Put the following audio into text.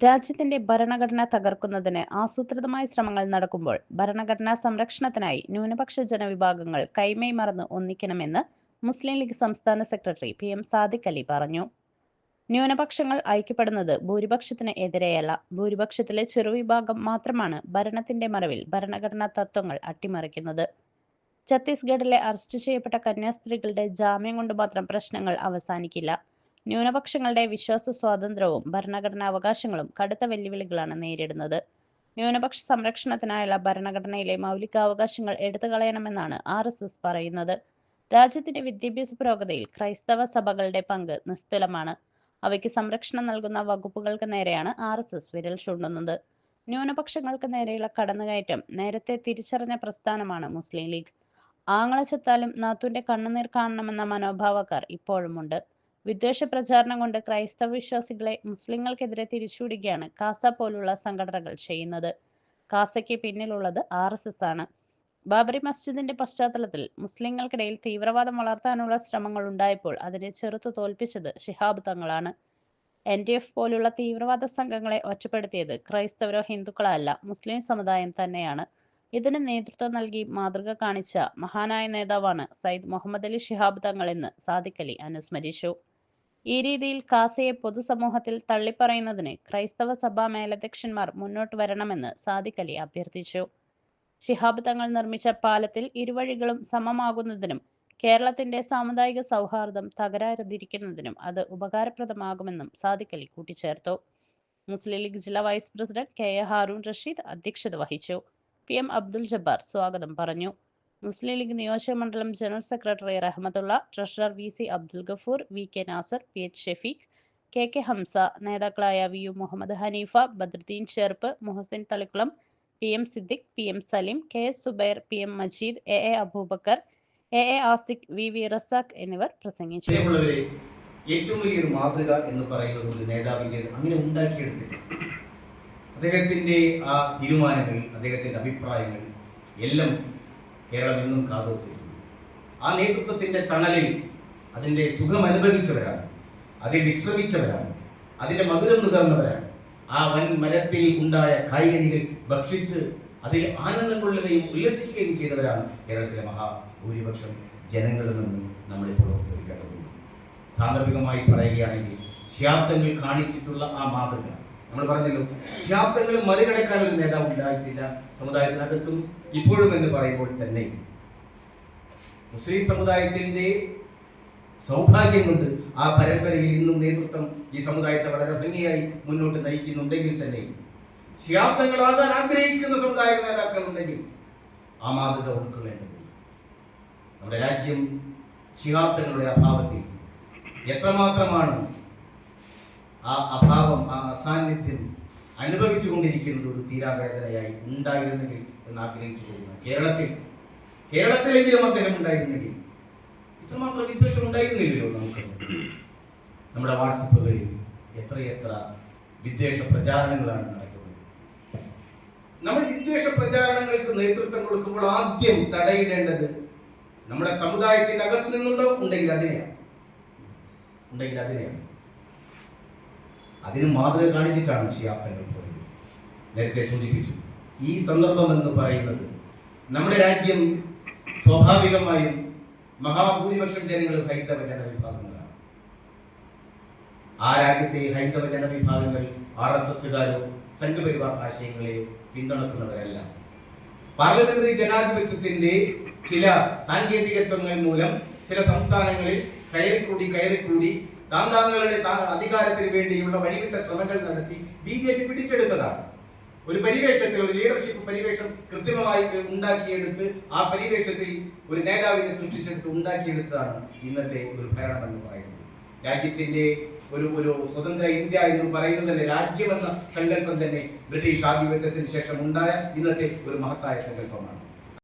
രാജ്യത്തിന്റെ ഭരണഘടന തകർക്കുന്നതിന് ആസൂത്രിതമായ ശ്രമങ്ങൾ നടക്കുമ്പോൾ ഭരണഘടനാ സംരക്ഷണത്തിനായി ന്യൂനപക്ഷ ജനവിഭാഗങ്ങൾ കൈമൈ മറന്ന് ഒന്നിക്കണമെന്ന് മുസ്ലിം ലീഗ് സംസ്ഥാന secretary P M Sadiq Ali പറഞ്ഞു. ന്യൂനപക്ഷങ്ങൾ ഐക്യപ്പെടുന്നത് ഭൂരിപക്ഷത്തിന് എതിരെയല്ല. ഭൂരിപക്ഷത്തിലെ ചെറുവിഭാഗം മാത്രമാണ് ഭരണത്തിന്റെ മറവിൽ ഭരണഘടനാ തത്വങ്ങൾ അട്ടിമറിക്കുന്നത്. ഛത്തീസ്ഗഡിലെ അറസ്റ്റ് ചെയ്യപ്പെട്ട കന്യാസ്ത്രീകളുടെ ജാമ്യം കൊണ്ട് മാത്രം പ്രശ്നങ്ങൾ അവസാനിക്കില്ല. ന്യൂനപക്ഷങ്ങളുടെ വിശ്വാസ സ്വാതന്ത്ര്യവും ഭരണഘടനാ അവകാശങ്ങളും കടുത്ത വെല്ലുവിളികളാണ് നേരിടുന്നത്. ന്യൂനപക്ഷ സംരക്ഷണത്തിനായുള്ള ഭരണഘടനയിലെ മൗലികാവകാശങ്ങൾ എടുത്തു കളയണമെന്നാണ് ആർ എസ് എസ് പറയുന്നത്. രാജ്യത്തിന്റെ വിദ്യാഭ്യാസ പുരോഗതിയിൽ ക്രൈസ്തവ സഭകളുടെ പങ്ക് നിസ്തുലമാണ്. അവയ്ക്ക് സംരക്ഷണം നൽകുന്ന വകുപ്പുകൾക്ക് നേരെയാണ് ആർ എസ് എസ് വിരൽ ചൂണ്ടുന്നത്. ന്യൂനപക്ഷങ്ങൾക്ക് നേരെയുള്ള കടന്നുകയറ്റം നേരത്തെ തിരിച്ചറിഞ്ഞ പ്രസ്ഥാനമാണ് മുസ്ലിം ലീഗ്. ആങ്ങള ചത്താലും നാത്തുന്റെ കണ്ണുനീർ കാണണമെന്ന മനോഭാവക്കാർ ഇപ്പോഴുമുണ്ട്. വിദ്വേഷ പ്രചാരണം കൊണ്ട് ക്രൈസ്തവ വിശ്വാസികളെ മുസ്ലിങ്ങൾക്കെതിരെ തിരിച്ചുവിടുകയാണ് കാസ പോലുള്ള സംഘടനകൾ ചെയ്യുന്നത്. കാസയ്ക്ക് പിന്നിലുള്ളത് ആർ എസ് എസ് ആണ്. ബാബറി മസ്ജിദിന്റെ പശ്ചാത്തലത്തിൽ മുസ്ലിങ്ങൾക്കിടയിൽ തീവ്രവാദം വളർത്താനുള്ള ശ്രമങ്ങൾ ഉണ്ടായപ്പോൾ അതിനെ ചെറുത്തു തോൽപ്പിച്ചത് ശിഹാബ് തങ്ങളാണ്. എൻ ഡി എഫ് പോലുള്ള തീവ്രവാദ സംഘങ്ങളെ ഒറ്റപ്പെടുത്തിയത് ക്രൈസ്തവരോ ഹിന്ദുക്കളോ അല്ല മുസ്ലിം സമുദായം തന്നെയാണ്. ഇതിന് നേതൃത്വം നൽകി മാതൃക കാണിച്ച മഹാനായ നേതാവാണ് സയ്യിദ് മുഹമ്മദ് അലി ശിഹാബ് തങ്ങൾ എന്ന് സാദിഖ് അലി അനുസ്മരിച്ചു. ഈ രീതിയിൽ കാസയെ പൊതുസമൂഹത്തിൽ തള്ളിപ്പറയുന്നതിന് ക്രൈസ്തവ സഭാ മേലധ്യക്ഷന്മാർ മുന്നോട്ട് വരണമെന്ന് സാദിഖ് അലി അഭ്യർത്ഥിച്ചു. ശിഹാബ് തങ്ങൾ നിർമ്മിച്ച പാലത്തിൽ ഇരുവഴികളും സമമാകുന്നതിനും കേരളത്തിന്റെ സാമുദായിക സൗഹാർദ്ദം തകരാതിരിക്കുന്നതിനും അത് ഉപകാരപ്രദമാകുമെന്നും സാദിഖ് അലി കൂട്ടിച്ചേർത്തു. മുസ്ലിം ലീഗ് ജില്ലാ vice president K A Haroon Rasheed അധ്യക്ഷത വഹിച്ചു. പി എം അബ്ദുൽ ജബ്ബാർ സ്വാഗതം പറഞ്ഞു. മുസ്ലിം ലീഗ് നിയോജക മണ്ഡലം general secretary Rahmathulla treasurer V C Abdul Gafoor V K Nasar P H Shefeeq K K Hamsa നേതാക്കളായ V U Muhammad Haneefa Badruddin ഷെർപ്പ് Muhsin Thalikkulam P M Siddique P M Saleem K S Subair P M Majeed A A Abubacker A A Asiq V V Razak എന്നിവർ പ്രസംഗിച്ചു. ഏറ്റവും വലിയൊരു മാതൃക എന്ന് പറയുന്നത് ഒരു നേതാവിന്റെ അങ്ങനെ ഉണ്ടാക്കിയെടുത്തിട്ട് അദ്ദേഹത്തിന്റെ ആ തീരുമാനങ്ങൾ അദ്ദേഹത്തിന്റെ അഭിപ്രായങ്ങൾ എല്ലാം കേരളം ഇന്നും കാതോർത്തിരുന്നു ആ നേതൃത്വത്തിന്റെ തണലിൽ അതിന്റെ സുഖം അനുഭവിച്ചവരാണ് അതിൽ വിശ്രമിച്ചവരാണ് അതിന്റെ മധുരം നുകർന്നവരാണ്. ആ വൻ മരത്തിൽ ഉണ്ടായ കായികനികൾ ഭക്ഷിച്ച് അതിൽ ആനന്ദം കൊള്ളുകയും ഉല്ലസിക്കുകയും ചെയ്തവരാണ് കേരളത്തിലെ മഹാഭൂരിപക്ഷം ജനങ്ങളിൽ നിന്ന് നമ്മളിപ്പോൾ ഓർത്തിരിക്കേണ്ടതുണ്ട് സാന്ദർഭികമായി പറയുകയാണെങ്കിൽ ശാബ്ദങ്ങൾ കാണിച്ചിട്ടുള്ള ആ മാതൃക നമ്മൾ പറഞ്ഞല്ലോ. ശാബ്ദങ്ങൾ മറികടക്കാൻ ഒരു നേതാവ് ഉണ്ടായിട്ടില്ല. സമുദായത്തിനകത്തും ഇപ്പോഴും എന്ന് പറയുമ്പോൾ തന്നെ. മുസ്ലിം സമുദായത്തിന്റെ സൗഭാഗ്യം കൊണ്ട് ആ പരമ്പരയിൽ ഇന്നും നേതൃത്വം ഈ സമുദായത്തെ വളരെ ഭംഗിയായി മുന്നോട്ട് നയിക്കുന്നുണ്ടെങ്കിൽ തന്നെ. ശാബ്ദങ്ങളാകാൻ ആഗ്രഹിക്കുന്ന സമുദായ നേതാക്കൾ ഉണ്ടെങ്കിൽ ആ മാതൃക ഉൾക്കൊള്ളേണ്ടതില്ല. നമ്മുടെ രാജ്യം ശിഹാബ്ദങ്ങളുടെ അഭാവത്തിൽ എത്രമാത്രമാണ് ആ അഭാവം ആ അസാന്നിധ്യം അനുഭവിച്ചു കൊണ്ടിരിക്കുന്നത് ഒരു തീരാവേദനയായി ഉണ്ടായിരുന്നെങ്കിൽ എന്ന് ആഗ്രഹിച്ചു പോകുന്നു കേരളത്തിൽ കേരളത്തിലെങ്കിലും അദ്ദേഹം ഉണ്ടായിരുന്നെങ്കിൽ ഇത്രമാത്രം വിദ്വേഷം ഉണ്ടായിരുന്നില്ലല്ലോ നമുക്ക്. നമ്മുടെ വാട്സപ്പുകളിൽ എത്രയെത്ര വിദ്വേഷ പ്രചാരണങ്ങളാണ് നടക്കുന്നത്. നമ്മൾ വിദ്വേഷ പ്രചാരണങ്ങൾക്ക് നേതൃത്വം കൊടുക്കുമ്പോൾ ആദ്യം തടയിടേണ്ടത് നമ്മുടെ സമുദായത്തിന്റെ അകത്ത് നിന്നുണ്ടോ? ഉണ്ടെങ്കിൽ അതിനെയാണ്. ഉണ്ടെങ്കിൽ അതിനെയാണ്. അതിന് മാതൃക കാണിച്ചിട്ടാണ് ശിയാബ്ദങ്ങൾ പോയത്. നേരത്തെ സൂചിപ്പിച്ചു. ഈ സന്ദർഭം എന്ന് പറയുന്നത് നമ്മുടെ രാജ്യം സ്വാഭാവികമായും മഹാഭൂരിപക്ഷം ജനങ്ങൾ ഹൈന്ദവ ജനവിഭാഗങ്ങളാണ്. ആ രാജ്യത്തെ ഹൈന്ദവ ജനവിഭാഗങ്ങൾ ആർ എസ് എസുകാരോ സംഘപരിവാർ ആശയങ്ങളെയോ പിന്തുണക്കുന്നവരല്ല. പാർലമെന്ററി ജനാധിപത്യത്തിന്റെ ചില സാങ്കേതികത്വങ്ങൾ മൂലം ചില സംസ്ഥാനങ്ങളിൽ കയറിക്കൂടി കയറിക്കൂടി താന്താങ്ങളുടെ താങ്കളുടെ അധികാരത്തിന് വേണ്ടിയുള്ള വഴിവിട്ട ശ്രമങ്ങൾ നടത്തി ബി ജെ പി പിടിച്ചെടുത്തതാണ്. ഒരു പരിവേഷത്തിൽ ഒരു ലീഡർഷിപ്പ് പരിവേഷം കൃത്രിമമായി ഉണ്ടാക്കിയെടുത്ത് ആ പരിവേഷത്തിൽ ഒരു നേതാവിനെ സൃഷ്ടിച്ചെടുത്ത് ഉണ്ടാക്കിയെടുത്തതാണ് ഇന്നത്തെ ഒരു ഭരണം എന്ന് പറയുന്നത്. രാജ്യത്തിന്റെ ഒരു ഒരു സ്വതന്ത്ര ഇന്ത്യ എന്ന് പറയുന്നത് തന്നെ രാജ്യമെന്ന സങ്കല്പം തന്നെ ബ്രിട്ടീഷ് ആധിപത്യത്തിന് ശേഷം ഉണ്ടായ ഇന്നത്തെ ഒരു മഹത്തായ സങ്കല്പമാണ്.